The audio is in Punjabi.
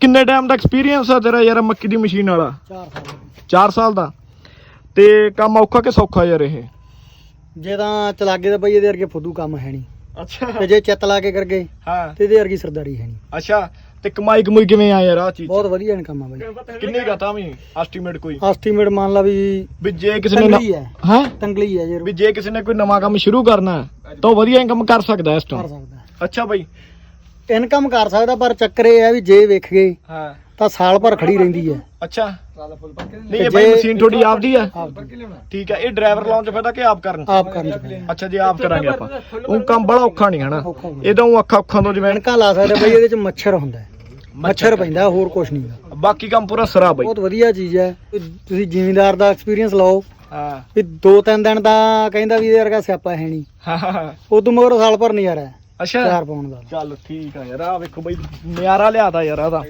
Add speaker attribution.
Speaker 1: ਕਿੰਨੇ ਟਾਈਮ ਦਾ ਐਕਸਪੀਰੀਅੰਸ ਆ ਤੇਰਾ ਯਾਰ ਮੱਕੀ ਦੀ ਮਸ਼ੀਨ ਵਾਲਾ?
Speaker 2: 4 ਸਾਲ
Speaker 1: 4 ਸਾਲ ਦਾ? ਤੇ ਕੰਮ ਔਖਾ ਕਿ ਸੌਖਾ ਯਾਰ ਇਹ?
Speaker 2: ਜੇ ਤਾਂ ਚਲਾਗੇ ਤਾਂ ਬਈ ਇਹਦੇ ਵਰਗੇ ਫੁੱਦੂ ਕੰਮ ਹੈ ਨਹੀਂ
Speaker 1: ਅੱਛਾ।
Speaker 2: ਤੇ ਜੇ ਚਿੱਤ ਲਾ ਕੇ ਕਰਗੇ
Speaker 1: ਹਾਂ।
Speaker 2: ਤੇ ਇਹਦੇ ਵਰਗੀ ਸਰਦਾਰੀ ਹੈ ਨਹੀਂ
Speaker 1: ਅੱਛਾ ਤੇ ਕਮਾਈ ਕਮੂਈ ਕਿਵੇਂ ਆ ਯਾਰ ਆ ਚੀਜ਼
Speaker 2: ਬਹੁਤ ਵਧੀਆ ਇਨਕਮ ਆ ਬਈ।
Speaker 1: ਕਿੰਨੀ ਤਾਂ ਵੀ ਐਸਟੀਮੇਟ ਕੋਈ?
Speaker 2: ਐਸਟੀਮੇਟ ਮੰਨ ਲਾ ਵੀ
Speaker 1: ਵੀ ਜੇ ਕਿਸੇ ਨੇ
Speaker 2: ਹੈ।
Speaker 1: ਹੈ?
Speaker 2: ਤੰਗਲੀ ਹੈ ਜੇ
Speaker 1: ਵੀ ਜੇ ਕਿਸੇ ਨੇ ਕੋਈ ਨਵਾਂ ਕੰਮ ਸ਼ੁਰੂ ਕਰਨਾ ਤਾਂ ਵਧੀਆ ਇਨਕਮ ਕਰ ਸਕਦਾ ਇਸ
Speaker 2: ਕਰ
Speaker 1: ਤੋਂ
Speaker 2: ਸਕਦਾ।
Speaker 1: ਅੱਛਾ ਬਾਈ
Speaker 2: ਇਨਕਮ ਕਰ ਸਕਦਾ ਪਰ ਚੱਕਰ ਇਹ ਹੈ ਵੀ ਜੇ ਵੇਖ ਗਏ
Speaker 1: ਹਾਂ।
Speaker 2: ਤਾਂ ਸਾਲ ਭਰ ਖੜੀ ਰਹਿੰਦੀ ਹੈ।
Speaker 1: ਅੱਛਾ। ਨਹੀਂ ਇਹ ਬਾਈ ਮਸ਼ੀਨ ਤੁਹਾਡੀ ਆਪਦੀ ਆ। ਠੀਕ ਹੈ ਇਹ ਡਰਾਈਵਰ ਲਾਉਣ ਚ ਫਾਇਦਾ ਕਿ ਆਪ ਕਰਨ
Speaker 2: ਆਪ ਕਰਨ।
Speaker 1: ਅੱਛਾ ਜੀ ਆਪ ਕਰਾਂਗੇ ਆਪਾਂ। ਉਹ ਕੰਮ ਬੜਾ ਔਖਾ ਨਹੀਂ ਹਨਾ?
Speaker 2: ਔਖਾ ਹੁੰਦਾ।
Speaker 1: ਇਹ ਤਾਂ ਊਂ ਅੱਖਾਂ ਅੱਖਾਂ ਤੋਂ ਜਿਵੇਂ
Speaker 2: ਐਨਕਾਂ ਲਾ ਸਕਦੇ ਬਈ ਇਹਦੇ ਚ ਮੱਛਰ ਹੁੰਦਾ ਹੈ। ਮੱਛਰ ਪੈਂਦਾ। ਹੋਰ ਕੁਝ ਨਹੀਂ।
Speaker 1: ਬਾਕੀ ਕੰਮ ਪੂਰਾ ਸਰਾ ਬਾਈ।
Speaker 2: ਬਹੁਤ ਵਧੀਆ ਚੀਜ਼ ਹੈ। ਤੁਸੀਂ ਜ਼ਿਮੀਂਦਾਰ ਦਾ ਐਕਸਪੀਰੀਅੰਸ ਲਓ।
Speaker 1: ਹਾਂ।
Speaker 2: ਵੀ ਦੋ ਤਿੰਨ ਦਿਨ ਦਾ ਕਹਿੰਦਾ ਵੀ ਇਹਦੇ ਵਰਗਾ ਸਿਆਪਾ ਹੈ ਨਹੀਂ।
Speaker 1: ਹਾਂ, ਹਾਂ।
Speaker 2: ਉਦੋਂ ਮਗਰ ਸਾਲ ਭਰ ਨਜ਼ਾਰਾ ਹੈ।
Speaker 1: ਅੱਛਾ।
Speaker 2: ਚਾਰ ਪਾਉਣ ਦਾ।
Speaker 1: ਚੱਲ ਠੀਕ ਆ ਯਾਰ ਆ ਵੇਖੋ ਬਾਈ ਨਿਆਰਾ ਲਿਆਦਾ ਯਾਰ ਆ ਦਾ